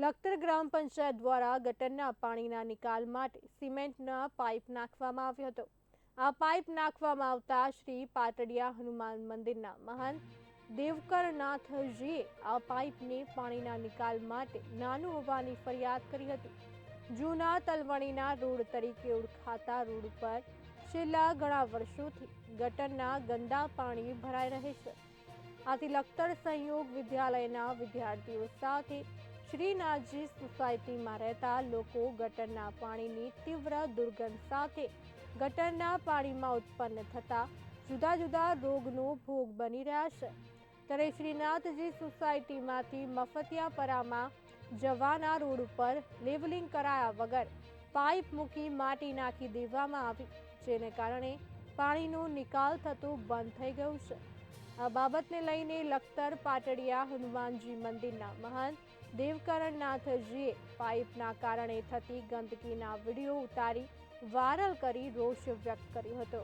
લખતર ગ્રામ પંચાયત દ્વારા ગટરના પાણીના નિકાલ માટે સિમેન્ટના પાઇપ નાખવામાં આવ્યો હતો. આ પાઇપ નાખવામાં આવતા શ્રી પાટડિયા હનુમાન મંદિરના મહંત દેવકરનાથજીએ આ પાઇપને પાણીના નિકાલ માટે નાનું હોવાની ફરિયાદ કરી હતી. જૂના તલવણીના રોડ તરીકે ઓળખાતા રોડ પર છેલ્લા ઘણા વર્ષોથી ગટરના ગંદા પાણી ભરાઈ રહે છે. આથી લખતર સંયોગ વિદ્યાલયના વિદ્યાર્થીઓ સાથે શ્રીનાથજી સોસાયટીમાં રહેતા લોકો ગટરના પાણીની તીવ્ર દુર્ગંધ સાથે ગટરના પાણીમાં ઉત્પન્ન થતા જુદા જુદા રોગનો ભોગ બની રહ્યા છે. ત્યારે શ્રીનાથજી સોસાયટીમાંથી મફતિયાપરામાં જવાના રોડ ઉપર લેવલિંગ કરાયા વગર પાઇપ મૂકી માટી નાખી દેવામાં આવી, જેને કારણે પાણીનો નિકાલ થતો બંધ થઈ ગયો છે. આ બાબતને લઈને લખતર, પાટડિયા, હનુમાનજી મંદિરના મહંત દેવકરણનાથજીએ પાઇપના કારણે થતી ગંદકીના વીડિયો ઉતારી વાયરલ કરી રોષ વ્યક્ત કર્યો હતો.